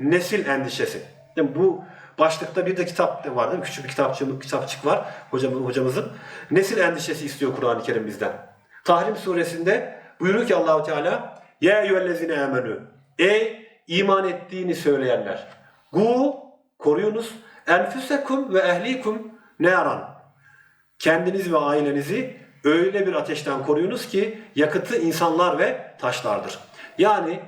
nesil endişesi. Yani bu başlıkta bir de kitap da var değil mi? Küçük bir kitapçık, kitapçık var hocamın, hocamızın. Nesil endişesi istiyor Kur'an-ı Kerim bizden. Tahrim suresinde buyuruyor ki Allahu Teala Ya eyyühellezine emenü Ey iman ettiğini söyleyenler. Gu koruyunuz enfüsekum ve ehlikum nearan. Kendiniz ve ailenizi öyle bir ateşten koruyunuz ki yakıtı insanlar ve taşlardır. Yani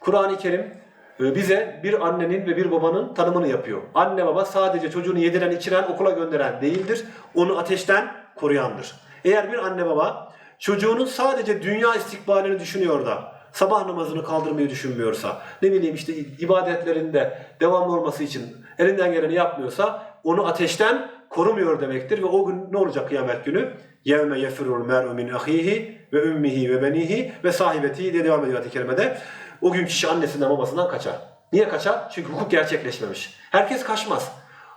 Kur'an-ı Kerim bize bir annenin ve bir babanın tanımını yapıyor. Anne baba sadece çocuğunu yediren, içiren, okula gönderen değildir. Onu ateşten koruyandır. Eğer bir anne baba çocuğunun sadece dünya istikbalini düşünüyor da sabah namazını kaldırmayı düşünmüyorsa, ne bileyim işte ibadetlerinde devamlı olması için elinden geleni yapmıyorsa onu ateşten korumuyor demektir ve o gün ne olacak kıyamet günü? Yevme yefirul mer'u min ahihi ve ümmihi ve benihi ve sahibetihi diye devam ediyor ayet-i kerimede. O gün kişi annesinden babasından kaçar. Niye kaçar? Çünkü hukuk gerçekleşmemiş. Herkes kaçmaz.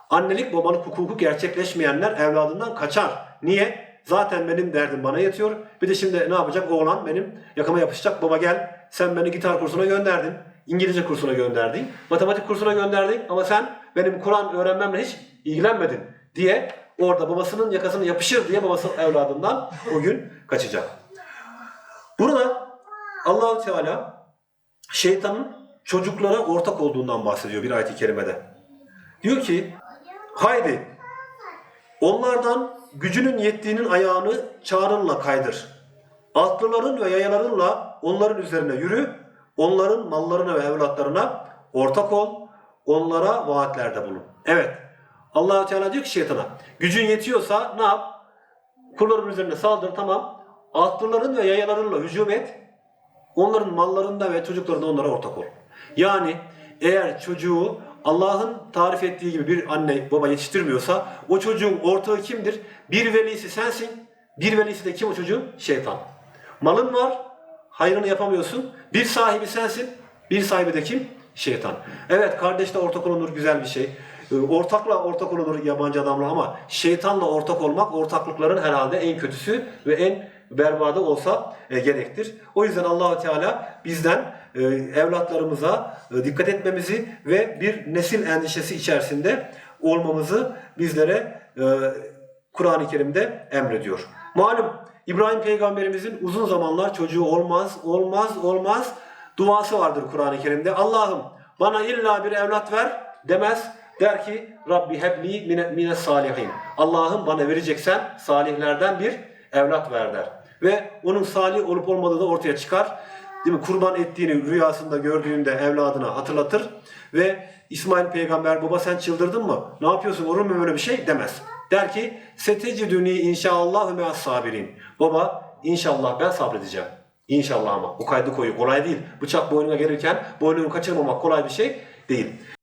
Annelik babalık hukuku gerçekleşmeyenler evladından kaçar. Niye? Zaten benim derdim bana yetiyor. Bir de şimdi ne yapacak? Oğlan benim yakama yapışacak. Baba gel sen beni gitar kursuna gönderdin. İngilizce kursuna gönderdin. Matematik kursuna gönderdin. Ama sen benim Kur'an öğrenmemle hiç ilgilenmedin diye orada babasının yakasını yapışır diye babası evladından o gün kaçacak. Burada Allahu Teala şeytanın çocuklara ortak olduğundan bahsediyor bir ayet-i kerimede. Diyor ki haydi onlardan gücünün yettiğinin ayağını çağrınla kaydır. Atlıların ve yayalarınla onların üzerine yürü. Onların mallarına ve evlatlarına ortak ol. Onlara vaatlerde bulun. Evet. Allahu Teala diyor ki şeytana gücün yetiyorsa ne yap? Kulların üzerine saldır tamam. Atlıların ve yayalarınla hücum et. Onların mallarında ve çocuklarında onlara ortak ol. Yani eğer çocuğu Allah'ın tarif ettiği gibi bir anne baba yetiştirmiyorsa o çocuğun ortağı kimdir? Bir velisi sensin. Bir velisi de kim o çocuğun? Şeytan. Malın var. Hayrını yapamıyorsun. Bir sahibi sensin. Bir sahibi de kim? Şeytan. Evet kardeşle ortak olunur güzel bir şey. Ee, Ortakla ortak olunur yabancı adamla ama şeytanla ortak olmak ortaklıkların herhalde en kötüsü ve en berbadı olsa e, gerektir. O yüzden Allahu Teala bizden e, evlatlarımıza e, dikkat etmemizi ve bir nesil endişesi içerisinde olmamızı bizlere e, Kur'an-ı Kerim'de emrediyor. Malum İbrahim peygamberimizin uzun zamanlar çocuğu olmaz, olmaz, olmaz duası vardır Kur'an-ı Kerim'de. Allah'ım bana illa bir evlat ver demez. Der ki Rabbi hebli mine, mine salihin. Allah'ım bana vereceksen salihlerden bir evlat ver der. Ve onun salih olup olmadığı da ortaya çıkar. Değil mi? Kurban ettiğini rüyasında gördüğünde evladına hatırlatır. Ve İsmail peygamber baba sen çıldırdın mı? Ne yapıyorsun olur mu böyle bir şey demez. Der ki seteciduni inşallah ve sabirin. Baba inşallah ben sabredeceğim. İnşallah ama o kaydı koyu kolay değil. Bıçak boynuna gelirken boynunu kaçırmamak kolay bir şey değil.